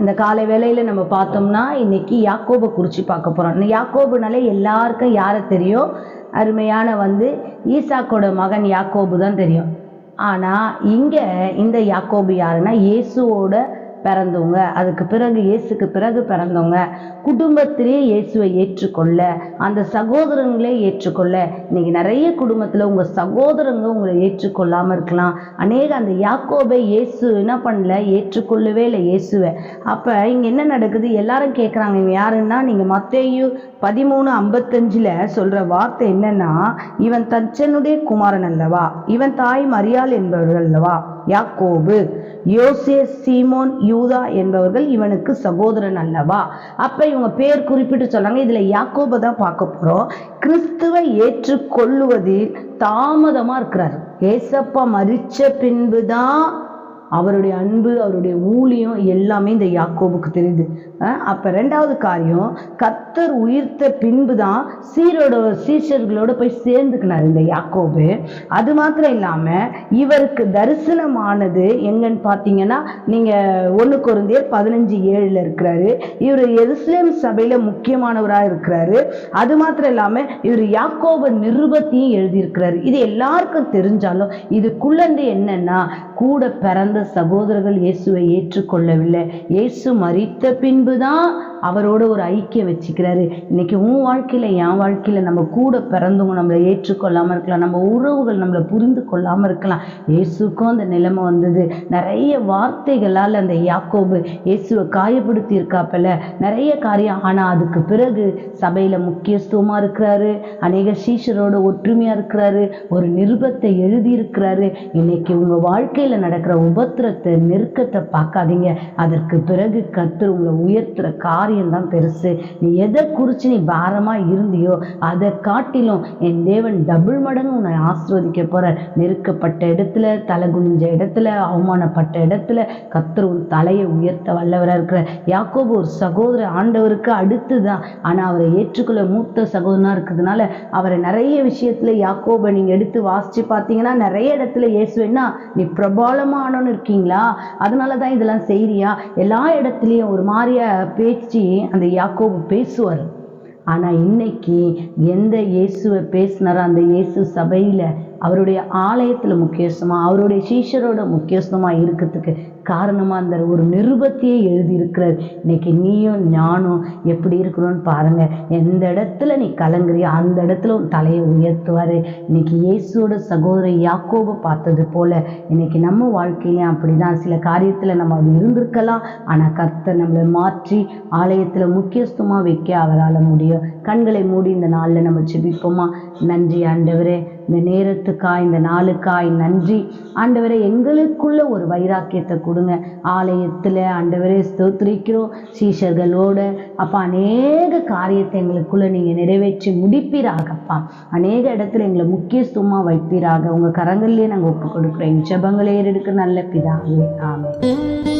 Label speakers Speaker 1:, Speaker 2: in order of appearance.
Speaker 1: இந்த காலை வேலையில் நம்ம பார்த்தோம்னா இன்னைக்கு யாக்கோபை குறித்து பார்க்க போகிறோம் இந்த யாக்கோபுனாலே எல்லாருக்கும் யாரை தெரியும்? அருமையான வந்து ஈசாக்கோட மகன் யாக்கோபு தான் தெரியும். ஆனால் இங்கே இந்த யாக்கோபு யாருன்னா இயேசுவோட பிறந்தவங்க அதுக்கு பிறகு இயேசுக்கு பிறகு பிறந்தவங்க குடும்பத்திலே இயேசுவை ஏற்றுக்கொள்ள அந்த சகோதரங்களே ஏற்றுக்கொள்ள இன்னைக்கு நிறைய குடும்பத்தில் உங்கள் சகோதரங்க உங்களை ஏற்றுக்கொள்ளாமல் இருக்கலாம். அநேக அந்த யாக்கோபை இயேசு என்ன பண்ணல? ஏற்றுக்கொள்ளவே இல்லை இயேசுவை. அப்போ இங்கே என்ன நடக்குது? எல்லாரும் கேட்குறாங்க இவன் யாருன்னா நீங்கள் மத்தேயு பதிமூணு ஐம்பத்தஞ்சில் சொல்கிற வார்த்தை என்னன்னா இவன் தச்சனுடைய குமாரன் அல்லவா? இவன் தாய் மரியாள் என்பவர்கள் அல்லவா? யாக்கோபு. யோசே சீமோன் யூதா என்பவர்கள் இவனுக்கு சகோதரன் அல்லவா? அப்ப இவங்க பேர் குறிப்பிட்டு சொன்னாங்க. இதுல யாக்கோபை தான் பார்க்க போறோம். கிறிஸ்துவை ஏற்றுக்கொள்ளுவதில் தாமதமா இருக்கிறார். ஏசப்பா பின்பு பின்புதான் அவருடைய அன்பு அவருடைய ஊழியம் எல்லாமே இந்த யாக்கோபுக்கு தெரியுது. அப்போ அப்ப ரெண்டாவது காரியம் கத்தர் உயிர்த்த பின்பு தான் சீரோட சீஷர்களோட போய் சேர்ந்துக்கினார் இந்த யாக்கோபு. அது மாத்திரம் இல்லாம இவருக்கு தரிசனமானது எங்கன்னு பார்த்தீங்கன்னா நீங்க ஒன்று குருந்தியர் பதினஞ்சு ஏழுல இருக்கிறாரு. இவர் எருசலேம் சபையில முக்கியமானவராக இருக்கிறாரு. அது மாத்திரம் இல்லாமல் இவர் யாக்கோப நிருபத்தையும் எழுதியிருக்கிறாரு. இது எல்லாருக்கும் தெரிஞ்சாலும் இதுக்குள்ளந்து என்னன்னா கூட பிறந்த சகோதரர்கள் இயேசுவை ஏற்றுக்கொள்ளவில்லை. இயேசு மறித்த பின்புதான் அவரோட ஒரு ஐக்கியம் வச்சுக்கிறாரு. இன்னைக்கு உன் வாழ்க்கையில் என் வாழ்க்கையில் நம்ம கூட பிறந்தவங்க நம்மளை ஏற்றுக்கொள்ளாம இருக்கலாம். நம்ம உறவுகள் நம்மளை புரிந்து கொள்ளாமல் இருக்கலாம். இயேசுக்கும் அந்த நிலைமை வந்தது. நிறைய வார்த்தைகளால் அந்த யாக்கோபு இயேசுவை காயப்படுத்தி இருக்காப்பல நிறைய காரியம். ஆனால் அதுக்கு பிறகு சபையில் முக்கியத்துவமாக இருக்கிறாரு. அநேக சீஷரோட ஒற்றுமையா இருக்கிறாரு. ஒரு நிருபத்தை எழுதியிருக்கிறாரு. இன்னைக்கு உங்கள் வாழ்க்கையில நடக்கிற உபத்திரத்தை நெருக்கத்தை பார்க்காதீங்க. அதற்கு பிறகு கத்து உங்களை உயர்த்துற காரியம் காரியம்தான் பெருசு. நீ எதை குறித்து நீ பாரமாக இருந்தியோ அதை காட்டிலும் என் தேவன் டபுள் மடங்கு உன்னை ஆசிர்வதிக்க போற நெருக்கப்பட்ட இடத்துல தலை குனிஞ்ச இடத்துல அவமானப்பட்ட இடத்துல கர்த்தர் உன் தலையை உயர்த்த வல்லவராக இருக்கிற யாக்கோபு ஒரு சகோதர ஆண்டவருக்கு அடுத்து தான் ஆனால் அவரை ஏற்றுக்கொள்ள மூத்த சகோதரனாக இருக்கிறதுனால அவரை நிறைய விஷயத்தில் யாக்கோபை நீங்கள் எடுத்து வாசித்து பார்த்தீங்கன்னா நிறைய இடத்துல இயேசுவேன்னா நீ பிரபலமானவன்னு இருக்கீங்களா? அதனால தான் இதெல்லாம் செய்கிறியா எல்லா இடத்துலையும் ஒரு மாதிரியா பேச்சு அந்த யாக்கோபு பேசுவார். ஆனா இன்னைக்கு எந்த இயேசுவை பேசினாரோ அந்த இயேசு சபையில அவருடைய ஆலயத்தில் முக்கியஸ்தமாக அவருடைய சீஷரோட முக்கியஸ்தமாக இருக்கிறதுக்கு காரணமாக அந்த ஒரு நிருபத்தையே எழுதியிருக்கிறார். இன்னைக்கு நீயும் ஞானும் எப்படி இருக்கிறோன்னு பாருங்க. எந்த இடத்துல நீ கலங்குறியோ அந்த இடத்துல உன் தலையை உயர்த்துவாரு. இன்னைக்கு இயேசுவோட சகோதரன் யாக்கோவை பார்த்தது போல இன்னைக்கு நம்ம வாழ்க்கையிலையும் அப்படிதான். சில காரியத்தில் நம்ம அது இருந்திருக்கலாம். ஆனால் கர்த்தர் நம்மளை மாற்றி ஆலயத்தில் முக்கியஸ்தமாக வைக்க அவரால் முடியும். கண்களை மூடி இந்த நாளில் நம்ம செபிப்போமா நன்றி ஆண்டவரே. இந்த நேரத்துக்காய் இந்த நாளுக்காய் நன்றி. ஆண்டவரே எங்களுக்குள்ள ஒரு வைராக்கியத்தை கொடுங்க. ஆலயத்தில் ஆண்டவரே ஸ்தோத்திரிக்கிறோம். சீஷர்களோட அப்பா அநேக காரியத்தை எங்களுக்குள்ளே நீங்கள் நிறைவேற்றி முடிப்பீராகப்பா. அநேக இடத்துல எங்களை முக்கியத்துவமாக வைப்பீராக. உங்கள் கரங்கள்லேயே நாங்கள் ஒப்பு கொடுக்குறோம் என் ஜெபங்களே நல்ல பிதாவே. ஆமே